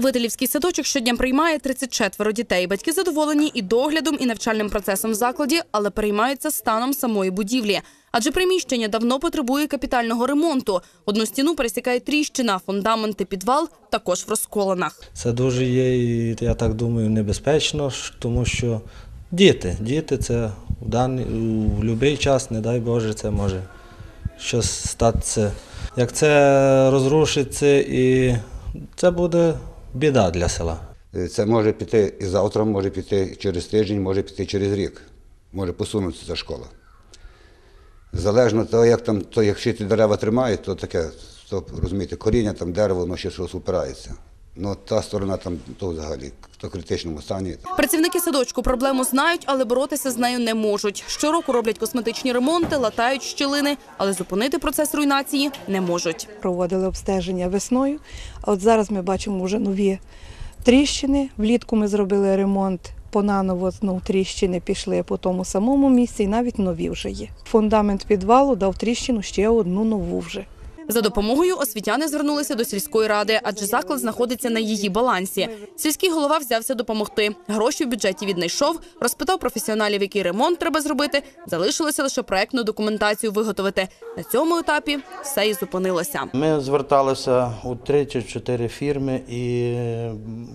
Вителівський садочок щодня приймає 34 дітей. Батьки задоволені і доглядом, і навчальним процесом в закладі, але переймаються станом самої будівлі. Адже приміщення давно потребує капітального ремонту. Одну стіну пересікає тріщина, фундаменти, підвал також в розколинах. Це дуже є, я так думаю, небезпечно, тому що діти, діти це в даний у будь-який час, не дай Боже, це може щось статися. Як це розрушиться, і це буде біда для села. Це може піти і завтра, може піти через тиждень, може піти через рік. Може посунутися ця школа. Залежно того, як там, то якщо ті дерева тримають, то таке, то розумієте, коріння там дерево, воно ще щось упирається. Ну, та сторона там то взагалі то в критичному стані. Працівники садочку проблему знають, але боротися з нею не можуть. Щороку роблять косметичні ремонти, латають щілини, але зупинити процес руйнації не можуть. проводили обстеження весною. А от зараз ми бачимо вже нові тріщини. Влітку ми зробили ремонт. Понаново знов тріщини пішли по тому самому місці, і навіть нові вже є. Фундамент підвалу дав тріщину ще одну нову вже. За допомогою освітяни звернулися до сільської ради, адже заклад знаходиться на її балансі. Сільський голова взявся допомогти. Гроші в бюджеті віднайшов, розпитав професіоналів, який ремонт треба зробити. Залишилося лише проектну документацію виготовити. На цьому етапі все і зупинилося. Ми зверталися у три чи чотири фірми, і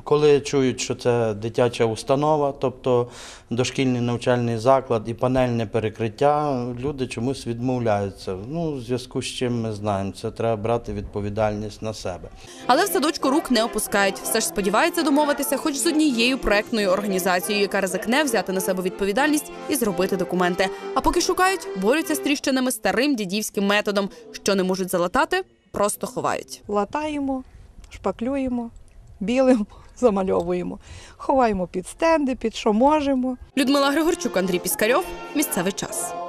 коли чують, що це дитяча установа, тобто дошкільний навчальний заклад і панельне перекриття, люди чомусь відмовляються. Ну, в зв'язку з чим ми знаємо, це треба брати відповідальність на себе. Але в садочку рук не опускають. Все ж сподівається домовитися, хоч з однією проектною організацією, яка ризикне взяти на себе відповідальність і зробити документи. А поки шукають, борються з тріщинами старим дідівським методом, що не можуть залатати, просто ховають. Латаємо, шпаклюємо, білимо, замальовуємо, ховаємо під стенди, під що можемо. Людмила Григорчук, Андрій Піскарьов. Місцевий час.